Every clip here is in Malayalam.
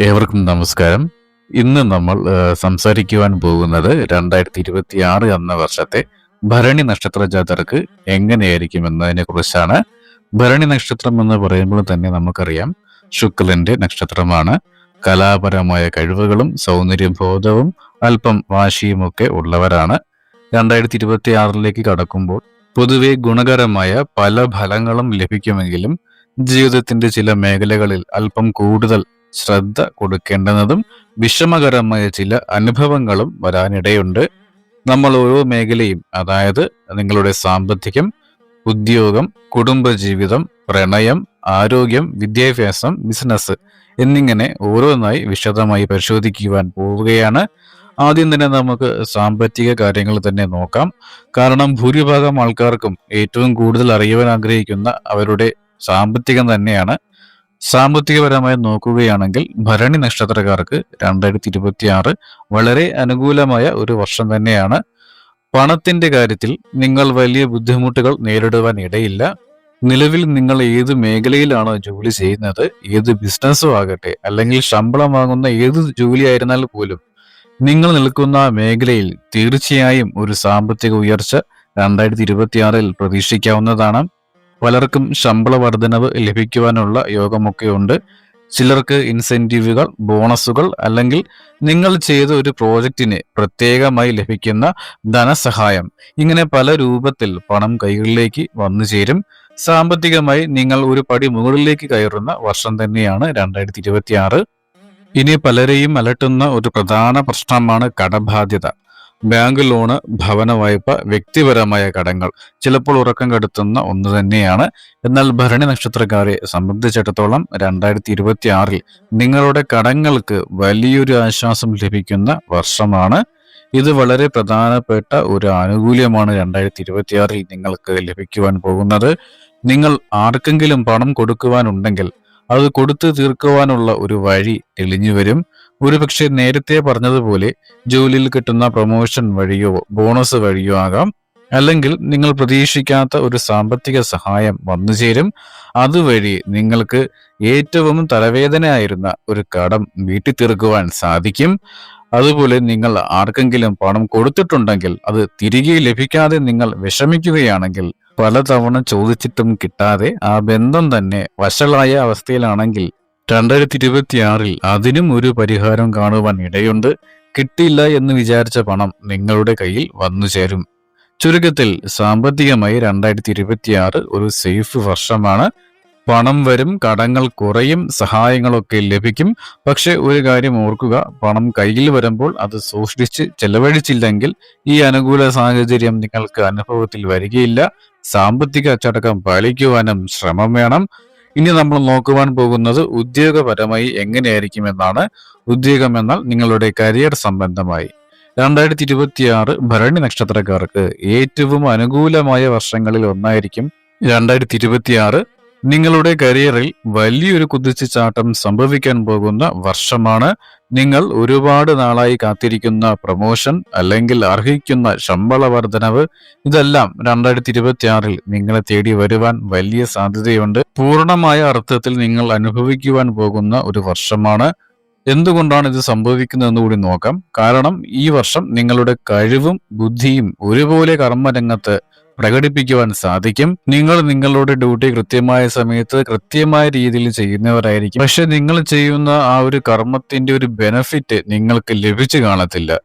ഏവർക്കും നമസ്കാരം. ഇന്ന് നമ്മൾ സംസാരിക്കുവാൻ പോകുന്നത് രണ്ടായിരത്തി ഇരുപത്തി ആറ് എന്ന വർഷത്തെ ഭരണി നക്ഷത്ര ജാതർക്ക് എങ്ങനെയായിരിക്കും എന്നതിനെ കുറിച്ചാണ് ഭരണി നക്ഷത്രം എന്ന് പറയുമ്പോൾ തന്നെ നമുക്കറിയാം ശുക്ലന്റെ നക്ഷത്രമാണ്. കലാപരമായ കഴിവുകളും സൗന്ദര്യബോധവും അല്പം വാശിയുമൊക്കെ ഉള്ളവരാണ്. രണ്ടായിരത്തി ഇരുപത്തി ആറിലേക്ക് കടക്കുമ്പോൾ പൊതുവെ ഗുണകരമായ പല ഫലങ്ങളും ലഭിക്കുമെങ്കിലും ജീവിതത്തിന്റെ ചില മേഖലകളിൽ അല്പം കൂടുതൽ ശ്രദ്ധ കൊടുക്കേണ്ടുന്നതും വിഷമകരമായ ചില അനുഭവങ്ങളും വരാനിടയുണ്ട്. നമ്മൾ ഓരോ മേഖലയും അതായത് നിങ്ങളുടെ സാമ്പത്തികം ഉദ്യോഗം കുടുംബജീവിതം പ്രണയം ആരോഗ്യം വിദ്യാഭ്യാസം ബിസിനസ് എന്നിങ്ങനെ ഓരോന്നായി വിശദമായി പരിശോധിക്കുവാൻ പോവുകയാണ്. ആദ്യം തന്നെ നമുക്ക് സാമ്പത്തിക കാര്യങ്ങൾ തന്നെ നോക്കാം. കാരണം ഭൂരിഭാഗം ആൾക്കാർക്കും ഏറ്റവും കൂടുതൽ അറിയുവാൻ ആഗ്രഹിക്കുന്ന അവരുടെ സാമ്പത്തികം തന്നെയാണ്. സാമ്പത്തികപരമായി നോക്കുകയാണെങ്കിൽ ഭരണി നക്ഷത്രക്കാർക്ക് രണ്ടായിരത്തി ഇരുപത്തി ആറ് വളരെ അനുകൂലമായ ഒരു വർഷം തന്നെയാണ്. പണത്തിന്റെ കാര്യത്തിൽ നിങ്ങൾ വലിയ ബുദ്ധിമുട്ടുകൾ നേരിടുവാൻ ഇടയില്ല. നിലവിൽ നിങ്ങൾ ഏത് മേഖലയിലാണോ ജോലി ചെയ്യുന്നത് ഏത് ബിസിനസ്സും ആകട്ടെ അല്ലെങ്കിൽ ശമ്പളം വാങ്ങുന്ന ഏത് ജോലി ആയിരുന്നാൽ പോലും നിങ്ങൾ നിൽക്കുന്ന മേഖലയിൽ തീർച്ചയായും ഒരു സാമ്പത്തിക ഉയർച്ച രണ്ടായിരത്തി ഇരുപത്തിയാറിൽ പ്രതീക്ഷിക്കാവുന്നതാണ്. പലർക്കും ശമ്പള വർധനവ് ലഭിക്കുവാനുള്ള യോഗമൊക്കെ ഉണ്ട് ചിലർക്ക് ഇൻസെന്റീവുകൾ ബോണസുകൾ അല്ലെങ്കിൽ നിങ്ങൾ ചെയ്ത ഒരു പ്രോജക്റ്റിന് പ്രത്യേകമായി ലഭിക്കുന്ന ധനസഹായം. ഇങ്ങനെ പല രൂപത്തിൽ പണം കൈകളിലേക്ക് വന്നു ചേരും. സാമ്പത്തികമായി നിങ്ങൾ ഒരു പടി മുകളിലേക്ക് കയറുന്ന വർഷം തന്നെയാണ് രണ്ടായിരത്തി ഇരുപത്തിയാറ്. ഇനി പലരെയും അലട്ടുന്ന ഒരു പ്രധാന പ്രശ്നമാണ് കടബാധ്യത. ബാങ്ക് ലോണ് ഭവന വായ്പ വ്യക്തിപരമായ കടങ്ങൾ. ചിലപ്പോൾ ഉറക്കം കെടുത്തുന്ന ഒന്ന് തന്നെയാണ്. എന്നാൽ ഭരണി നക്ഷത്രക്കാരെ സംബന്ധിച്ചിടത്തോളം രണ്ടായിരത്തി ഇരുപത്തി ആറിൽ നിങ്ങളുടെ കടങ്ങൾക്ക് വലിയൊരു ആശ്വാസം ലഭിക്കുന്ന വർഷമാണ്. ഇത് വളരെ പ്രധാനപ്പെട്ട ഒരു ആനുകൂല്യമാണ് രണ്ടായിരത്തി ഇരുപത്തി ആറിൽ നിങ്ങൾക്ക് ലഭിക്കുവാൻ പോകുന്നത്. നിങ്ങൾ ആർക്കെങ്കിലും പണം കൊടുക്കുവാനുണ്ടെങ്കിൽ അത് കൊടുത്തു തീർക്കുവാനുള്ള ഒരു വഴി തെളിഞ്ഞു വരും. ഒരുപക്ഷെ നേരത്തെ പറഞ്ഞതുപോലെ ജോലിയിൽ കിട്ടുന്ന പ്രൊമോഷൻ വഴിയോ ബോണസ് വഴിയോ ആകാം. അല്ലെങ്കിൽ നിങ്ങൾ പ്രതീക്ഷിക്കാത്ത ഒരു സാമ്പത്തിക സഹായം വന്നു ചേരും. അതുവഴി നിങ്ങൾക്ക് ഏറ്റവും തലവേദനയായിരുന്ന ഒരു കടം വീട്ടി തീർക്കുവാൻ സാധിക്കും. അതുപോലെ നിങ്ങൾ ആർക്കെങ്കിലും പണം കൊടുത്തിട്ടുണ്ടെങ്കിൽ അത് തിരികെ ലഭിക്കാതെ നിങ്ങൾ വിഷമിക്കുകയാണെങ്കിൽ പലതവണ ചോദിച്ചിട്ടും കിട്ടാതെ ആ ബന്ധം തന്നെ വഷളായ അവസ്ഥയിലാണെങ്കിൽ രണ്ടായിരത്തി ഇരുപത്തിയാറിൽ അതിനും ഒരു പരിഹാരം കാണുവാൻ ഇടയുണ്ട്. കിട്ടില്ല എന്ന് വിചാരിച്ച പണം നിങ്ങളുടെ കയ്യിൽ വന്നു ചേരും. ചുരുക്കത്തിൽ സാമ്പത്തികമായി രണ്ടായിരത്തി ഇരുപത്തിയാറ് ഒരു സേഫ് വർഷമാണ്. പണം വരും കടങ്ങൾ കുറയും സഹായങ്ങളൊക്കെ ലഭിക്കും. പക്ഷെ ഒരു കാര്യം ഓർക്കുക പണം കയ്യിൽ വരുമ്പോൾ അത് സൂക്ഷിച്ച് ചെലവഴിച്ചില്ലെങ്കിൽ ഈ അനുകൂല സാഹചര്യം നിങ്ങൾക്ക് അനുഭവത്തിൽ വരികയില്ല. സാമ്പത്തിക അച്ചടക്കം പാലിക്കുവാനും ശ്രമം വേണം. ഇനി നമ്മൾ നോക്കുവാൻ പോകുന്നത് ഉദ്യോഗപരമായി എങ്ങനെയായിരിക്കും എന്നാണ് ഉദ്യോഗം എന്നാൽ നിങ്ങളുടെ കരിയർ സംബന്ധമായി. രണ്ടായിരത്തി ഇരുപത്തിയാറ് ഭരണി നക്ഷത്രക്കാർക്ക് ഏറ്റവും അനുകൂലമായ വർഷങ്ങളിൽ ഒന്നായിരിക്കും രണ്ടായിരത്തി ഇരുപത്തിയാറ് നിങ്ങളുടെ കരിയറിൽ വലിയൊരു കുതിച്ചുചാട്ടം സംഭവിക്കാൻ പോകുന്ന വർഷമാണ്. നിങ്ങൾ ഒരുപാട് നാളായി കാത്തിരിക്കുന്ന പ്രമോഷൻ അല്ലെങ്കിൽ അർഹിക്കുന്ന ശമ്പള വർധനവ്. ഇതെല്ലാം രണ്ടായിരത്തി ഇരുപത്തി ആറിൽ നിങ്ങളെ തേടി വരുവാൻ വലിയ സാധ്യതയുണ്ട്. പൂർണമായ അർത്ഥത്തിൽ നിങ്ങൾ അനുഭവിക്കുവാൻ പോകുന്ന ഒരു വർഷമാണ്. എന്തുകൊണ്ടാണ് ഇത് സംഭവിക്കുന്നതെന്ന് കൂടി നോക്കാം. കാരണം ഈ വർഷം നിങ്ങളുടെ കഴിവും ബുദ്ധിയും ഒരുപോലെ കർമ്മരംഗത്ത് പ്രകടിപ്പിക്കുവാൻ സാധിക്കും. നിങ്ങൾ നിങ്ങളുടെ ഡ്യൂട്ടി കൃത്യമായ സമയത്ത് കൃത്യമായ രീതിയിൽ ചെയ്യുന്നവരായിരിക്കും. പക്ഷെ നിങ്ങൾ ചെയ്യുന്ന ആ ഒരു കർമ്മത്തിന്റെ ഒരു ബെനഫിറ്റ് നിങ്ങൾക്ക് ലഭിച്ചു കാണത്തില്ല.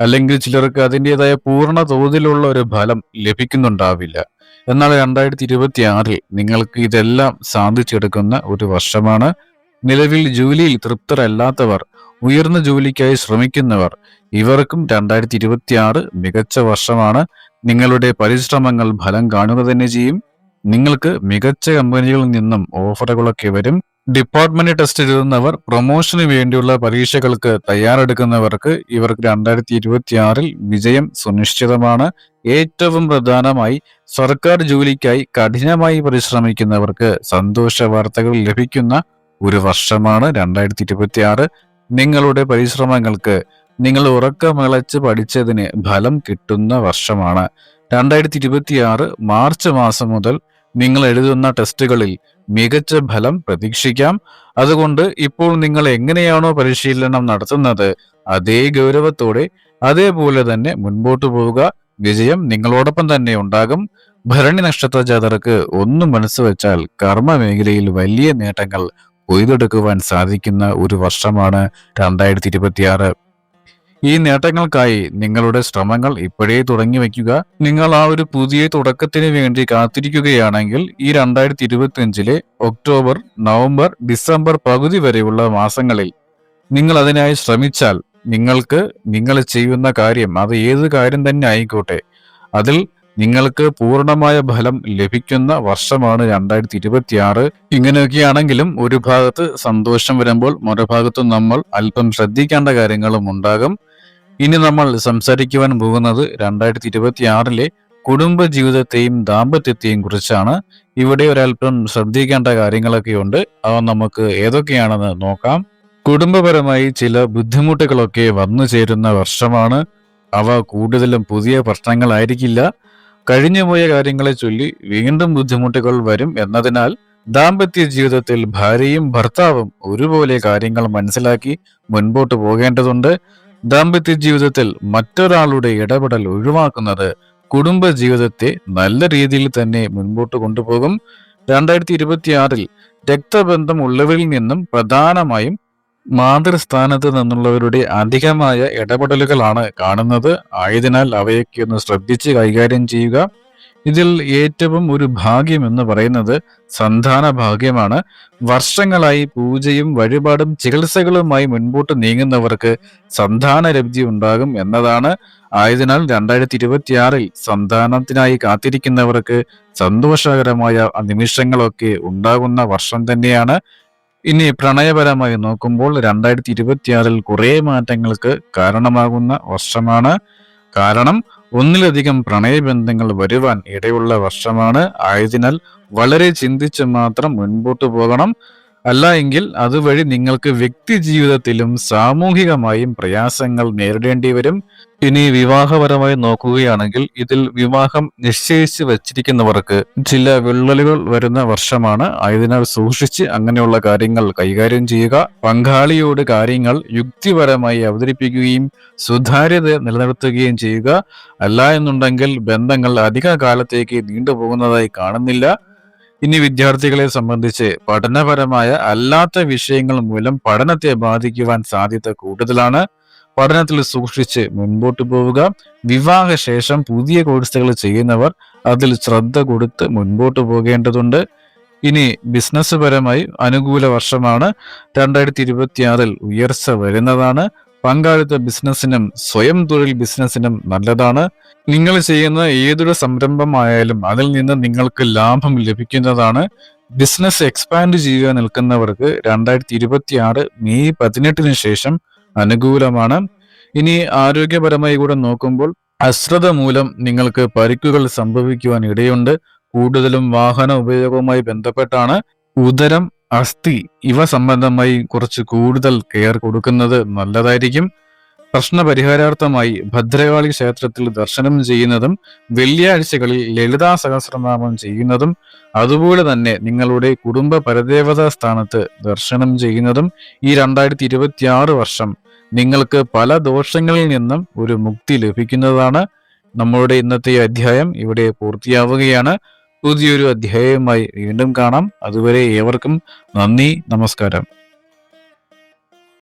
അല്ലെങ്കിൽ ചിലർക്ക് അതിന്റെതായ പൂർണ തോതിലുള്ള ഒരു ഫലം ലഭിക്കുന്നുണ്ടാവില്ല. എന്നാൽ രണ്ടായിരത്തി ഇരുപത്തി ആറിൽ നിങ്ങൾക്ക് ഇതെല്ലാം സാധിച്ചെടുക്കുന്ന ഒരു വർഷമാണ്. നിലവിൽ ജോലിയിൽ തൃപ്തരല്ലാത്തവർ ഉയർന്ന ജോലിക്കായി ശ്രമിക്കുന്നവർ ഇവർക്കും രണ്ടായിരത്തി ഇരുപത്തി ആറ് മികച്ച വർഷമാണ്. നിങ്ങളുടെ പരിശ്രമങ്ങൾ ഫലം കാണുക തന്നെ ചെയ്യും. നിങ്ങൾക്ക് മികച്ച കമ്പനികളിൽ നിന്നും ഓഫറുകളൊക്കെ വരും. ഡിപ്പാർട്ട്മെന്റ് ടെസ്റ്റ് എഴുതുന്നവർ പ്രൊമോഷന് വേണ്ടിയുള്ള പരീക്ഷകൾക്ക് തയ്യാറെടുക്കുന്നവർക്ക് ഇവർക്ക് രണ്ടായിരത്തി ഇരുപത്തിയാറിൽ വിജയം സുനിശ്ചിതമാണ്. ഏറ്റവും പ്രധാനമായി സർക്കാർ ജോലിക്കായി കഠിനമായി പരിശ്രമിക്കുന്നവർക്ക് സന്തോഷ വാർത്തകൾ ലഭിക്കുന്ന ഒരു വർഷമാണ് രണ്ടായിരത്തി നിങ്ങളുടെ പരിശ്രമങ്ങൾക്ക് നിങ്ങൾ ഉറക്കമിളച്ച് പഠിച്ചതിന് ഫലം കിട്ടുന്ന വർഷമാണ്. രണ്ടായിരത്തി ഇരുപത്തിയാറ് മാർച്ച് മാസം മുതൽ നിങ്ങൾ എഴുതുന്ന ടെസ്റ്റുകളിൽ മികച്ച ഫലം പ്രതീക്ഷിക്കാം. അതുകൊണ്ട് ഇപ്പോൾ നിങ്ങൾ എങ്ങനെയാണോ പരിശീലനം നടത്തുന്നത് അതേ ഗൗരവത്തോടെ അതേപോലെ തന്നെ മുൻപോട്ട് പോവുക. വിജയം നിങ്ങളോടൊപ്പം തന്നെ ഉണ്ടാകും. ഭരണി നക്ഷത്ര ജാതർക്ക് ഒന്നും മനസ്സ് വെച്ചാൽ കർമ്മ മേഖലയിൽ വലിയ നേട്ടങ്ങൾ കൊയ്തെടുക്കുവാൻ സാധിക്കുന്ന ഒരു വർഷമാണ് രണ്ടായിരത്തി ഇരുപത്തിയാറ് ഈ നേട്ടങ്ങൾക്കായി നിങ്ങളുടെ ശ്രമങ്ങൾ ഇപ്പോഴേ തുടങ്ങി വയ്ക്കുക. നിങ്ങൾ ആ ഒരു പുതിയ തുടക്കത്തിന് വേണ്ടി കാത്തിരിക്കുകയാണെങ്കിൽ ഈ രണ്ടായിരത്തി ഇരുപത്തിയഞ്ചിലെ ഒക്ടോബർ നവംബർ ഡിസംബർ പകുതി വരെയുള്ള മാസങ്ങളിൽ നിങ്ങൾ അതിനായി ശ്രമിച്ചാൽ നിങ്ങൾക്ക് നിങ്ങൾ ചെയ്യുന്ന കാര്യം അത് ഏത് കാര്യം തന്നെ ആയിക്കോട്ടെ. അതിൽ നിങ്ങൾക്ക് പൂർണമായ ഫലം ലഭിക്കുന്ന വർഷമാണ് രണ്ടായിരത്തി ഇരുപത്തി ആറ് ഇങ്ങനെയൊക്കെയാണെങ്കിലും ഒരു ഭാഗത്ത് സന്തോഷം വരുമ്പോൾ മറുഭാഗത്ത് നമ്മൾ അല്പം ശ്രദ്ധിക്കേണ്ട കാര്യങ്ങളും ഉണ്ടാകും. ഇനി നമ്മൾ സംസാരിക്കുവാൻ പോകുന്നത് രണ്ടായിരത്തി ഇരുപത്തി ആറിലെ കുടുംബ ജീവിതത്തെയും ദാമ്പത്യത്തെയും കുറിച്ചാണ്. ഇവിടെ ഒരല്പം ശ്രദ്ധിക്കേണ്ട കാര്യങ്ങളൊക്കെ ഉണ്ട്. അവ നമുക്ക് ഏതൊക്കെയാണെന്ന് നോക്കാം. കുടുംബപരമായി ചില ബുദ്ധിമുട്ടുകളൊക്കെ വന്നു ചേരുന്ന വർഷമാണ്. അവ കൂടുതലും പുതിയ പ്രശ്നങ്ങളായിരിക്കില്ല. കഴിഞ്ഞുപോയ കാര്യങ്ങളെ ചൊല്ലി വീണ്ടും ബുദ്ധിമുട്ടുകൾ വരും എന്നതിനാൽ ദാമ്പത്യ ജീവിതത്തിൽ ഭാര്യയും ഭർത്താവും ഒരുപോലെ കാര്യങ്ങൾ മനസ്സിലാക്കി മുൻപോട്ട് പോകേണ്ടതുണ്ട്. ദാമ്പത്യ ജീവിതത്തിൽ മറ്റൊരാളുടെ ഇടപെടൽ ഒഴിവാക്കുന്നത് കുടുംബ ജീവിതത്തെ നല്ല രീതിയിൽ തന്നെ മുൻപോട്ട് കൊണ്ടുപോകും. രണ്ടായിരത്തി ഇരുപത്തിയാറിൽ രക്തബന്ധം ഉള്ളവരിൽ നിന്നും പ്രധാനമായും മാതൃസ്ഥാനത്ത് നിന്നുള്ളവരുടെ അധികമായ ഇടപെടലുകളാണ് കാണുന്നത്. ആയതിനാൽ അവയൊക്കെ ഒന്ന് ശ്രദ്ധിച്ച് കൈകാര്യം ചെയ്യുക. ഇതിൽ ഏറ്റവും ഒരു ഭാഗ്യം എന്ന് പറയുന്നത് സന്താന ഭാഗ്യമാണ്. വർഷങ്ങളായി പൂജയും വഴിപാടും ചികിത്സകളുമായി മുൻപോട്ട് നീങ്ങുന്നവർക്ക് സന്താന ലബ്ധി ഉണ്ടാകും എന്നതാണ്. ആയതിനാൽ രണ്ടായിരത്തി ഇരുപത്തിയാറിൽ സന്താനത്തിനായി കാത്തിരിക്കുന്നവർക്ക് സന്തോഷകരമായ നിമിഷങ്ങളൊക്കെ ഉണ്ടാകുന്ന വർഷം തന്നെയാണ്. ഇനി പ്രണയപരമായി നോക്കുമ്പോൾ രണ്ടായിരത്തി ഇരുപത്തിയാറിൽ കുറേ മാറ്റങ്ങൾക്ക് കാരണമാകുന്ന വർഷമാണ്. കാരണം ഒന്നിലധികം പ്രണയബന്ധങ്ങൾ വരുവാൻ ഇടയുള്ള വർഷമാണ്. ആയതിനാൽ വളരെ ചിന്തിച്ച് മാത്രം മുൻപോട്ട് പോകണം. അല്ല എങ്കിൽ അതുവഴി നിങ്ങൾക്ക് വ്യക്തി ജീവിതത്തിലും സാമൂഹികമായും പ്രയാസങ്ങൾ നേരിടേണ്ടി വരും. ഇനി വിവാഹപരമായി നോക്കുകയാണെങ്കിൽ ഇതിൽ വിവാഹം നിശ്ചയിച്ച് വച്ചിരിക്കുന്നവർക്ക് ചില വിള്ളലുകൾ വരുന്ന വർഷമാണ്. ആയതിനാൽ സൂക്ഷിച്ച് അങ്ങനെയുള്ള കാര്യങ്ങൾ കൈകാര്യം ചെയ്യുക. പങ്കാളിയോട് കാര്യങ്ങൾ യുക്തിപരമായി അവതരിപ്പിക്കുകയും സുതാര്യത നിലനിർത്തുകയും ചെയ്യുക. അല്ല എന്നുണ്ടെങ്കിൽ ബന്ധങ്ങൾ അധിക കാലത്തേക്ക് നീണ്ടുപോകുന്നതായി കാണുന്നില്ല. ഇനി വിദ്യാർത്ഥികളെ സംബന്ധിച്ച് പഠനപരമായ അല്ലാത്ത വിഷയങ്ങൾ മൂലം പഠനത്തെ ബാധിക്കുവാൻ സാധ്യത കൂടുതലാണ്. പഠനത്തിൽ സൂക്ഷിച്ച് മുൻപോട്ട് പോവുക. വിവാഹശേഷം പുതിയ കോഴ്സുകൾ ചെയ്യുന്നവർ അതിൽ ശ്രദ്ധ കൊടുത്ത് മുൻപോട്ട് പോകേണ്ടതുണ്ട്. ഇനി ബിസിനസ് പരമായി അനുകൂല വർഷമാണ്. രണ്ടായിരത്തി ഇരുപത്തിയാറിൽ ഉയർച്ച വരുന്നതാണ്. പങ്കാളിത്ത ബിസിനസ്സിനും സ്വയം തൊഴിൽ ബിസിനസ്സിനും നല്ലതാണ്. നിങ്ങൾ ചെയ്യുന്ന ഏതൊരു സംരംഭമായാലും അതിൽ നിന്ന് നിങ്ങൾക്ക് ലാഭം ലഭിക്കുന്നതാണ്. ബിസിനസ് എക്സ്പാൻഡ് ചെയ്യുക നിൽക്കുന്നവർക്ക് രണ്ടായിരത്തി ഇരുപത്തി ആറ് മെയ് പതിനെട്ടിന് ശേഷം അനുകൂലമാണ്. ഇനി ആരോഗ്യപരമായി കൂടെ നോക്കുമ്പോൾ അശ്രദ്ധ മൂലം നിങ്ങൾക്ക് പരിക്കുകൾ സംഭവിക്കുവാൻ ഇടയുണ്ട്. കൂടുതലും വാഹന ഉപയോഗവുമായി ബന്ധപ്പെട്ടാണ്. ഉദരം അസ്ഥി ഇവ സംബന്ധമായി കുറച്ച് കൂടുതൽ കെയർ കൊടുക്കുന്നത് നല്ലതായിരിക്കും. പ്രശ്നപരിഹാരാർത്ഥമായി ഭദ്രകാളി ക്ഷേത്രത്തിൽ ദർശനം ചെയ്യുന്നതും വെള്ളിയാഴ്ചകളിൽ ലളിതാ സഹസ്രനാമം ചെയ്യുന്നതും അതുപോലെ തന്നെ നിങ്ങളുടെ കുടുംബ പരദേവതാ സ്ഥാനത്ത് ദർശനം ചെയ്യുന്നതും ഈ രണ്ടായിരത്തി ഇരുപത്തിയാറ് വർഷം നിങ്ങൾക്ക് പല ദോഷങ്ങളിൽ നിന്നും ഒരു മുക്തി ലഭിക്കുന്നതാണ്. നമ്മളുടെ ഇന്നത്തെ അധ്യായം ഇവിടെ പൂർത്തിയാവുകയാണ്. പുതിയൊരു അധ്യായവുമായി വീണ്ടും കാണാം. അതുവരെ ഏവർക്കും നന്ദി നമസ്കാരം.